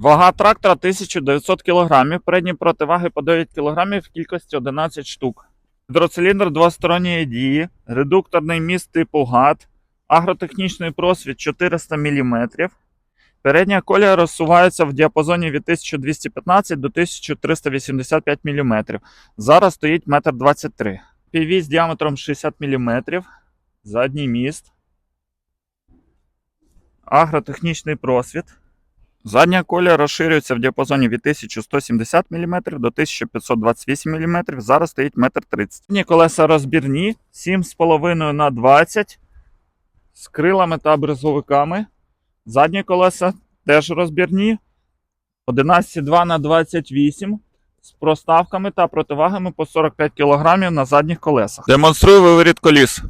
Вага трактора 1900 кг, передні противаги по 9 кг в кількості 11 штук. Гідроциліндр двосторонньої дії, редукторний міст типу ГАТ, агротехнічний просвіт 400 мм. Передня колія розсувається в діапазоні від 1215 до 1385 мм. Зараз стоїть 1,23 м. Піві з діаметром 60 мм. Задній міст. Агротехнічний просвіт. Задня колія розширюється в діапазоні від 1170 мм до 1528 мм. Зараз стоїть 1,30 м. Задні колеса розбірні 7,5 на 20 з крилами та бризовиками. Задні колеса теж розбірні 11,2 на 28 з проставками та противагами по 45 кг на задніх колесах. Демонструю виворіт коліс.